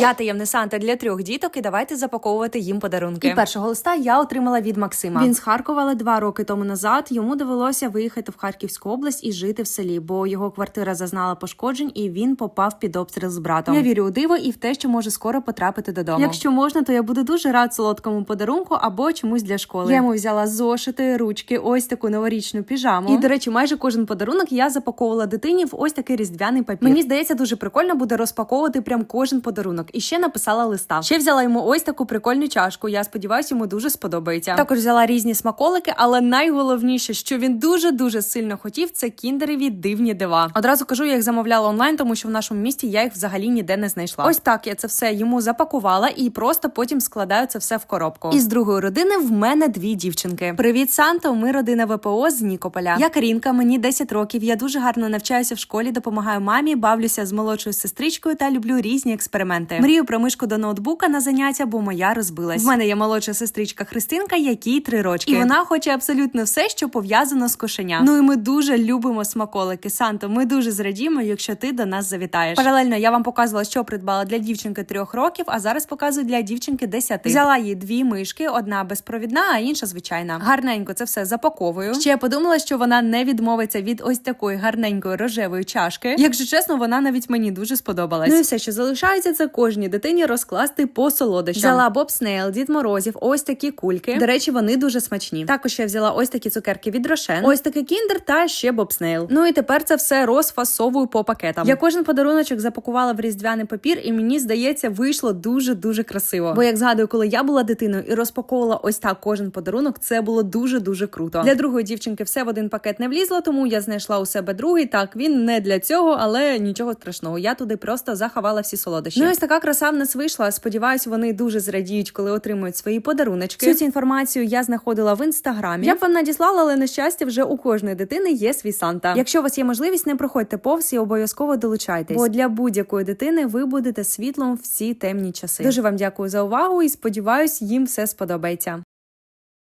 Я таємний Санта для трьох діток, і давайте запаковувати їм подарунки. І першого листа я отримала від Максима. Він з Харкова, але два роки тому назад йому довелося виїхати в Харківську область і жити в селі, бо його квартира зазнала пошкоджень і він попав під обстріл з братом. Я вірю у диво і в те, що може скоро потрапити додому. Якщо можна, то я буду дуже рад солодкому подарунку або чомусь для школи. Я йому взяла зошити, ручки, ось таку новорічну піжаму. І до речі, майже кожен подарунок я запаковувала дитині в ось такий різдвяний папір. Мені здається, дуже прикольно буде розпаковувати прям кожен подарунок. І ще написала листа. Ще взяла йому ось таку прикольну чашку. Я сподіваюся, йому дуже сподобається. Також взяла різні смаколики, але найголовніше, що він дуже дуже сильно хотів, це кіндереві дивні дива. Одразу кажу, я їх замовляла онлайн, тому що в нашому місті я їх взагалі ніде не знайшла. Ось так я це все йому запакувала і просто потім складаю це все в коробку. Із другої родини в мене дві дівчинки. Привіт, Санто. Ми родина ВПО з Нікополя. Я Карінка, мені 10 років. Я дуже гарно навчаюся в школі, допомагаю мамі, бавлюся з молодшою сестричкою та люблю різні експерименти. Мрію про мишку до ноутбука на заняття, бо моя розбилась. В мене є молодша сестричка Христинка, якій три рочки. І вона хоче абсолютно все, що пов'язано з кошеня. Ну і ми дуже любимо смаколики. Санто, ми дуже зрадіємо, якщо ти до нас завітаєш. Паралельно я вам показувала, що придбала для дівчинки трьох років, а зараз показую для дівчинки 10. Взяла їй дві мишки, одна безпровідна, а інша звичайна. Гарненько це все запаковую. Ще я подумала, що вона не відмовиться від ось такої гарненької рожевої чашки. Якщо чесно, вона навіть мені дуже сподобалась. Ну і все, що залишається, це кожній дитині розкласти по солодощам. Взяла Боб Снейл, Дід Морозів, ось такі кульки. До речі, вони дуже смачні. Також я взяла ось такі цукерки від Рошен, ось такий кіндер та ще Боб Снейл. Ну і тепер це все розфасовую по пакетам. Я кожен подаруночок запакувала в різдвяний папір, і мені здається, вийшло дуже дуже красиво. Бо як згадую, коли я була дитиною і розпаковувала ось так кожен подарунок, це було дуже дуже круто. Для другої дівчинки все в один пакет не влізло, тому я знайшла у себе другий. Так він не для цього, але нічого страшного. Я туди просто заховала всі солодощі. Ну ось така краса в нас вийшла. Сподіваюсь, вони дуже зрадіють, коли отримують свої подаруночки. Всю цю інформацію я знаходила в інстаграмі. Я б вам надіслала, але на щастя, вже у кожної дитини є свій санта. Якщо у вас є можливість, не проходьте повз і обов'язково долучайтесь. Бо для будь-якої дитини ви будете світлом в ці темні часи. Дуже вам дякую за увагу і сподіваюсь, їм все сподобається.